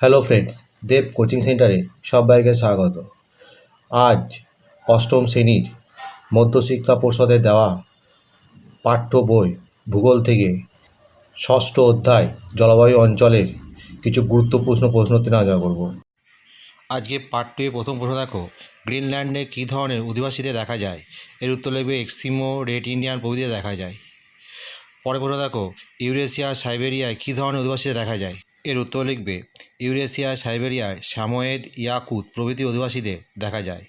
Hello friends দেব coaching সেন্টারে সবাইকে স্বাগত। আজ অষ্টম শ্রেণির মধ্যশিক্ষা পর্ষদের দেওয়া পাঠ্য বই ভূগোল থেকে ষষ্ঠ অধ্যায় জলবায়ু অঞ্চলের কিছু গুরুত্বপূর্ণ প্রশ্নোত্তর আলোচনা করব। আজকে টুয়ে প্রথম প্রশ্ন দেখো, গ্রিনল্যান্ডে কী ধরনের অধিবাসীদের দেখা যায়? এর উত্তর লিখবে এক্সিমো, রেড ইন্ডিয়ান প্রভৃতিদের দেখা যায়। পরে প্রশ্ন দেখো, ইউরেশিয়া, সাইবেরিয়ায় কী ধরনের অধিবাসীদের দেখা যায়? এর উত্তর লিখবে, ইউরেশিয়া সাইবেরিয়ায় সাময়েদ, ইয়াকুত প্রভৃতি অধিবাসীদের দেখা যায়।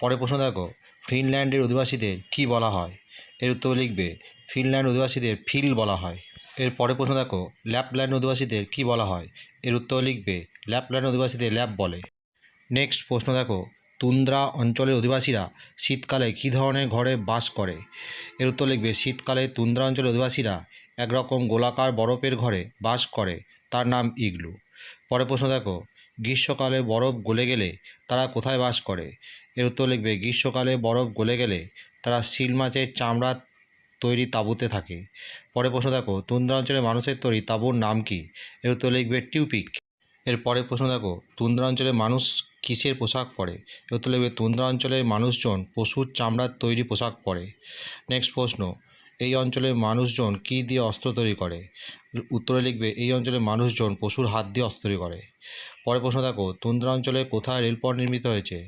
পরে প্রশ্ন দেখো, ফিনল্যান্ডের অধিবাসীদের কী বলা হয়? এর উত্তর লিখবে, ফিনল্যান্ড অধিবাসীদের ফিল বলা হয়। এর পরে প্রশ্ন দেখো, ল্যাপল্যান্ড অধিবাসীদের কী বলা হয়? এর উত্তর লিখবে, ল্যাপল্যান্ড অধিবাসীদের ল্যাপ বলে। নেক্সট প্রশ্ন দেখো, তুন্দ্রা অঞ্চলের অধিবাসীরা শীতকালে কী ধরনের ঘরে বাস করে? এর উত্তর লিখবে, শীতকালে তুন্দ্রা অঞ্চলের অধিবাসীরা একরকম গোলাকার বরফের ঘরে বাস করে। তার নাম ইগলু। পরে প্রশ্ন দেখো, গ্রীষ্মকালে বরফ গলে গেলে তারা কোথায় বাস করে? এর উত্তর লিখবে, গ্রীষ্মকালে বরফ গলে গেলে তারা শিল মাছের চামড়া তৈরি তাঁবুতে থাকে। পরে প্রশ্ন দেখো, তুন্দ্রা অঞ্চলের মানুষের তৈরি তাঁবুর নাম কি? এর উত্তর লিখবে, টিউপিক। এর পরের প্রশ্ন দেখো, তুন্দ্রা অঞ্চলের মানুষ কিসের পোশাক পরে? এর উত্তর লিখবে, তুন্দ্রা অঞ্চলের মানুষজন পশুর চামড়ার তৈরি পোশাক পরে। নেক্সট প্রশ্ন এই অঞ্চলের মানুষজন কী দিয়ে অস্ত্র তৈরি করে? উত্তরে লিখবে, এই অঞ্চলের মানুষজন পশুর হাত দিয়ে অস্ত্র তৈরি করে। পরে প্রশ্ন দেখো, তুন্দ্রা অঞ্চলে কোথায় রেলপথ নির্মিত হয়েছে?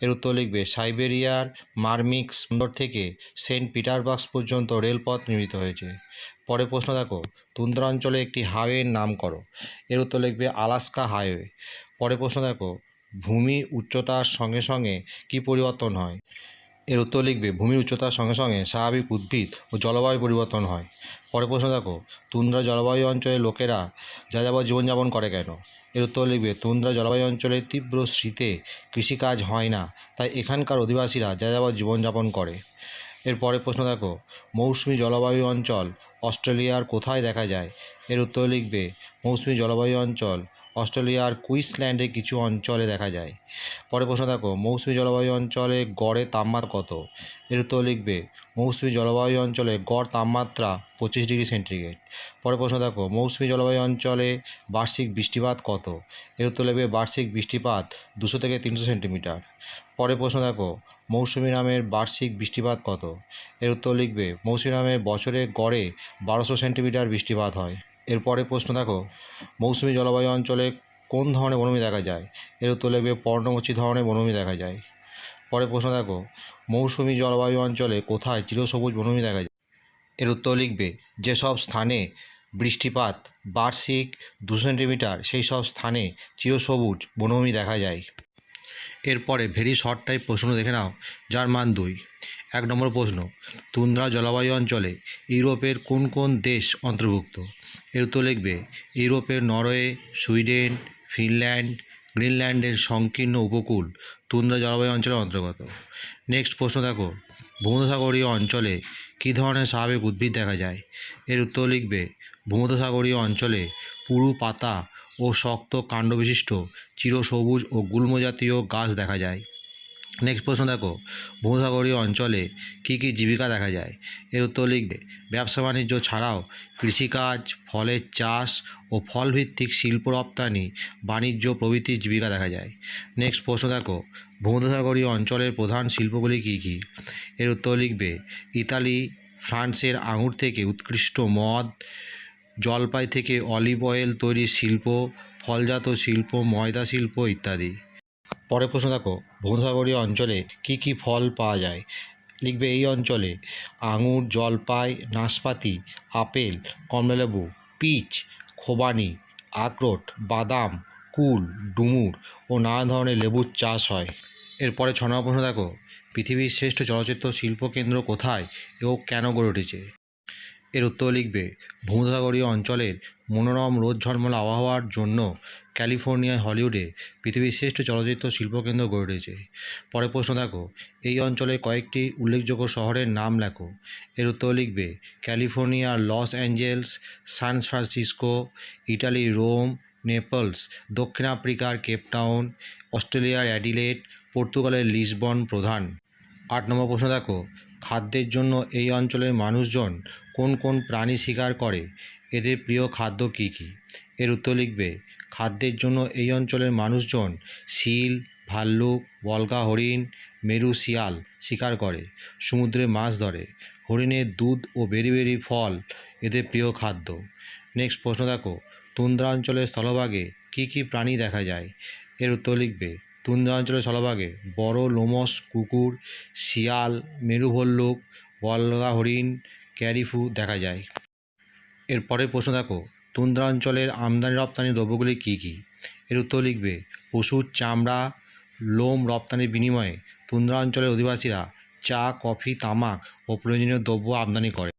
এর উত্তর লিখবে, সাইবেরিয়ার মার্মিক্স বন্দর থেকে সেন্ট পিটারবার্গস পর্যন্ত রেলপথ নির্মিত হয়েছে। পরে প্রশ্ন দেখো, তুন্দ্রা অঞ্চলে একটি হাইওয়ের নাম করো। এর উত্তর লিখবে, আলাস্কা হাইওয়ে। পরে প্রশ্ন দেখো, ভূমি উচ্চতার সঙ্গে সঙ্গে কী পরিবর্তন হয়? এর উত্তর লিখবে, ভূমির উচ্চতার সঙ্গে সঙ্গে স্বাভাবিক উদ্ভিদ ও জলবায়ু পরিবর্তন হয়। পরে প্রশ্ন দেখো, তুন্দ্রা জলবায়ু অঞ্চলের লোকেরা যা যাযাবর জীবনযাপন করে কেন? এর উত্তর লিখবে, তুন্দ্রা জলবায়ু অঞ্চলে তীব্র শীতে কৃষিকাজ হয় না, তাই এখানকার অধিবাসীরা যা যাযাবর জীবনযাপন করে। এর পরের প্রশ্ন দেখো, মৌসুমি জলবায়ু অঞ্চল অস্ট্রেলিয়ার কোথায় দেখা যায়? এর উত্তর লিখবে, মৌসুমি জলবায়ু অঞ্চল অস্ট্রেলিয়ার কুইন্সল্যান্ডে কিছু অঞ্চলে দেখা যায়। পরে প্রশ্ন দেখো, মৌসুমি জলবায়ু অঞ্চলে গড়ে তাপমাত্রা কত? এর উত্তর লিখবে, মৌসুমি জলবায়ু অঞ্চলে গড় তাপমাত্রা পঁচিশ ডিগ্রি সেন্টিগ্রেড। পরে প্রশ্ন দেখো, মৌসুমি জলবায়ু অঞ্চলে বার্ষিক বৃষ্টিপাত কত? এর উত্তর লিখবে, বার্ষিক বৃষ্টিপাত দুশো থেকে তিনশো সেন্টিমিটার। পরে প্রশ্ন দেখো, মৌসুমি নামের বার্ষিক বৃষ্টিপাত কত? এর উত্তর লিখবে, মৌসুমি নামের বছরে গড়ে বারোশো সেন্টিমিটার বৃষ্টিপাত হয়। এরপরে প্রশ্ন দেখো, মৌসুমি জলবায়ু অঞ্চলে কোন ধরনের বনভূমি দেখা যায়? এর উত্তর লিখবে পর্ণমোচী ধরনের বনভূমি দেখা যায়। পরে প্রশ্ন দেখো, মৌসুমি জলবায়ু অঞ্চলে কোথায় চিরসবুজ বনভূমি দেখা যায়? এর উত্তর লিখবে, যেসব স্থানে বৃষ্টিপাত বার্ষিক দু সেন্টিমিটার সেই সব স্থানে চিরসবুজ বনভূমি দেখা যায়। এরপরে ভেরি শর্ট টাইপ প্রশ্ন দেখে নাও, যার মান দুই। এক নম্বর প্রশ্ন, তুন্দ্রা জলবায়ু অঞ্চলে ইউরোপের কোন কোন দেশ অন্তর্ভুক্ত? এর উত্তর লিখবে, ইউরোপের নরওয়ে, সুইডেন, ফিনল্যান্ড, গ্রিনল্যান্ডের সংকীর্ণ উপকূল, তুন্দ্রা জলবায়ু অঞ্চলের অন্তর্গত। নেক্সট প্রশ্ন দেখো, ভূমধ্যসাগরীয় অঞ্চলে কী ধরনের স্বাভাবিক উদ্ভিদ দেখা যায়? এর উত্তর লিখবে, ভূমধ্যসাগরীয় অঞ্চলে পুরু পাতা ও শক্ত কাণ্ডবিশিষ্ট চিরসবুজ ও গুল্মজাতীয় গাছ দেখা যায়। নেক্সট প্রশ্ন দেখো ভূমধ্যসাগরীয় অঞ্চলে কী কী জীবিকা দেখা যায়? এর উত্তর লিখবে, ব্যবসা বাণিজ্য ছাড়াও কৃষিকাজ, ফলের চাষ ও ফলভিত্তিক শিল্প রপ্তানি, বাণিজ্য প্রভৃতির জীবিকা দেখা যায়। নেক্সট প্রশ্ন দেখো, ভূমধ্যসাগরীয় অঞ্চলের প্রধান শিল্পগুলি কী কী? এর উত্তর লিখবে, ইতালি, ফ্রান্সের আঙুর থেকে উৎকৃষ্ট মদ, জলপাই থেকে অলিভ অয়েল তৈরির শিল্প, ফলজাত শিল্প, ময়দা শিল্প ইত্যাদি। পরের প্রশ্ন দেখো, ভূমধ্যসাগরীয় অঞ্চলে কী কী ফল পাওয়া যায়? লিখবে এই অঞ্চলে, আঙুর, জলপাই, নাশপাতি, আপেল, কমলালেবু, পিচ, খোবানি, আখরোট, বাদাম, কুল, ডুমুর ও নানা ধরনের লেবুর চাষ হয়। এরপরে ছ নম্বর প্রশ্ন দেখো, পৃথিবীর শ্রেষ্ঠ চলচ্চিত্র শিল্পকেন্দ্র কোথায় এবং কেন গড়ে উঠেছে? এর উত্তর লিখবে, ভূমধ্যসাগরীয় অঞ্চলের মনোরম রোদ ঝলমল আবহাওয়ার জন্য ক্যালিফোর্নিয়ায় হলিউডে পৃথিবীর শ্রেষ্ঠ চলচ্চিত্র শিল্পকেন্দ্র গড়ে উঠেছে। পরে প্রশ্ন দেখো, এই অঞ্চলে কয়েকটি উল্লেখযোগ্য শহরের নাম লেখো। এর উত্তর লিখবে ক্যালিফোর্নিয়ার Los Angeles, San Francisco, Italy, Rome, Naples, দক্ষিণ আফ্রিকার কেপটাউন অস্ট্রেলিয়ার অ্যাডিলেড, পর্তুগালের লিসবন প্রধান। আট নম্বর প্রশ্ন দেখো, খাদ্যের জন্য এই অঞ্চলের মানুষজন কোন কোন প্রাণী শিকার করে, এদের প্রিয় খাদ্য কী কী? এর উত্তর লিখবে, খাদ্যের জন্য এই অঞ্চলের মানুষজন শিল, ভাল্লুক বলগা হরিণ, মেরু শিয়াল শিকার করে, সমুদ্রে মাছ ধরে। হরিণের দুধ ও বেরি বেরি ফল এদের প্রিয় খাদ্য। নেক্সট প্রশ্ন দেখো, তুন্দ্রা অঞ্চলের স্থলভাগে কী কী প্রাণী দেখা যায়? এর উত্তর লিখবে, তুন্দ্রা অঞ্চলের স্থলভাগে বড় লোমস কুকুর, শিয়াল, মেরু ভল্লুক বলগা হরিণ ক্যারিফু দেখা যায়। এরপরে প্রশ্ন দেখো, তুন্দ্রা অঞ্চলের আমদানি রপ্তানি দ্রব্যগুলি কী কী? এর উত্তর লিখবে, পশুর চামড়া, লোম রপ্তানির বিনিময়ে তুন্দ্রা অঞ্চলের অধিবাসীরা চা, কফি, তামাক ও প্রয়োজনীয় দ্রব্য আমদানি করে।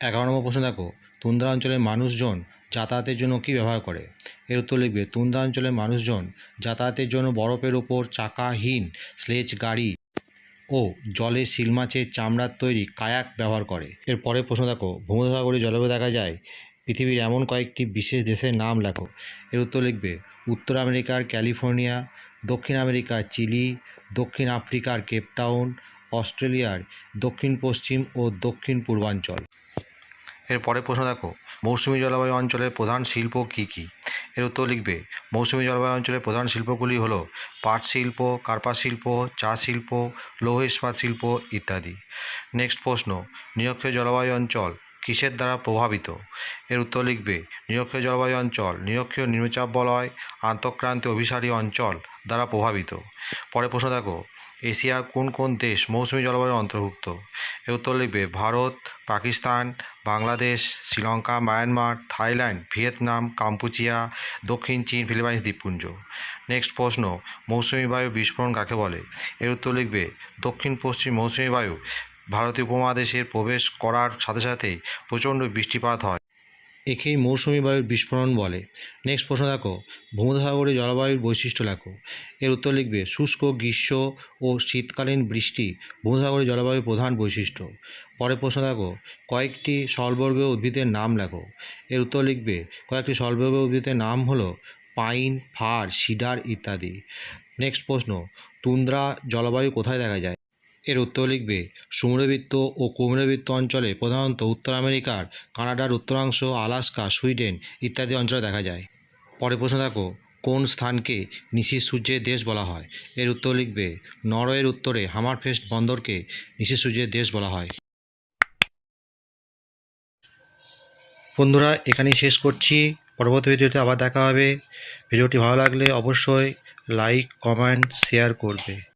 এগারো নম্বর প্রশ্ন দেখো, তুন্দ্রা অঞ্চলের মানুষজন যাতায়াতের জন্য কী ব্যবহার করে? এর উত্তর লিখবে, তুন্দ্রা অঞ্চলের মানুষজন যাতায়াতের জন্য বরফের ওপর চাকাহীন স্লেজ গাড়ি ও জলে শিল মাছের চামড়ার তৈরি কায়াক ব্যবহার করে। এর পরের প্রশ্ন দেখো, ভূমধ্যসাগরীয় জলবায়ু দেখা যায়? পৃথিবীর এমন কয়েকটি বিশেষ দেশের নাম লেখো। এর উত্তর লিখবে, উত্তর আমেরিকার ক্যালিফোর্নিয়া, দক্ষিণ আমেরিকার চিলি, দক্ষিণ আফ্রিকার কেপটাউন অস্ট্রেলিয়ার দক্ষিণ পশ্চিম ও দক্ষিণ পূর্বাঞ্চল। এর পরের প্রশ্ন দেখো, মৌসুমী জলবায়ু অঞ্চলের প্রধান শিল্প কী কী? এর উত্তর লিখবে, মৌসুমী জলবায়ু অঞ্চলের প্রধান শিল্পগুলি হলো পাট শিল্প, কার্পাস শিল্প, চা শিল্প, লৌহ ইস্পাত শিল্প ইত্যাদি। নেক্সট প্রশ্ন নিরক্ষীয় জলবায়ু অঞ্চল কিসের দ্বারা প্রভাবিত? এর উত্তর লিখবে নিরক্ষীয় জলবায়ু অঞ্চল নিরক্ষীয় নিম্নচাপ বলয়, আন্তঃক্রান্তীয় অভিসারী অঞ্চল দ্বারা প্রভাবিত। পরে প্রশ্ন দেখো এশিয়ার কোন কোন দেশ মৌসুমী জলবায়ুর অন্তর্ভুক্ত? এর উত্তর লিখবে Bharat, Pakistan, Bangladesh, Sri Lanka, Myanmar, Thailand, Vietnam, Kampuchea, দক্ষিণ চীন ফিলিপাইন্স দ্বীপপুঞ্জ। নেক্সট প্রশ্ন, মৌসুমী বায়ু বিস্ফোরণ কাকে বলে? এর উত্তর লিখবে, দক্ষিণ পশ্চিম মৌসুমী বায়ু ভারতীয় উপমহাদেশের প্রবেশ করার সাথে সাথেই প্রচণ্ড বৃষ্টিপাত হয়। একেই মৌসুমী বায়ুর বিস্ফোরণ বলে। নেক্সট প্রশ্ন দেখো। ভূমধ্যসাগরীয় জলবায়ুর বৈশিষ্ট্য লেখো। এর উত্তর লিখবে, শুষ্ক, গ্রীষ্ম ও শীতকালীন বৃষ্টি ভূমধ্যসাগরীয় জলবায়ুর প্রধান বৈশিষ্ট্য। পরের প্রশ্ন দেখো, কয়েকটি স্বল্পবর্গীয় উদ্ভিদের নাম লেখো। এর উত্তর লিখবে, কয়েকটি স্বল্পবর্গীয় উদ্ভিদের নাম হলো পাইন, ফার, সিডার ইত্যাদি। নেক্সট প্রশ্ন, তুন্দ্রা জলবায়ু কোথায় দেখা যায়? এর উত্তর লিখবে, সমুদ্রবৃত্ত ও কুমেরবৃত্ত অঞ্চলে প্রধানত উত্তর আমেরিকার, কানাডার উত্তরাংশ, আলাস্কা, সুইডেন ইত্যাদি অঞ্চলে দেখা যায়। পরে প্রশ্ন দেখো, কোন স্থানকে নিশির সূর্যের দেশ বলা হয়? এর উত্তর লিখবে, নরওয়ের উত্তরে হামারফেস্ট বন্দরকে নিশির সূর্যের দেশ বলা হয়। বন্ধুরা, এখানেই শেষ করছি। পরবর্তী ভিডিওতে আবার দেখা হবে। ভিডিওটি ভালো লাগলে অবশ্যই লাইক, কমেন্ট, শেয়ার করবে।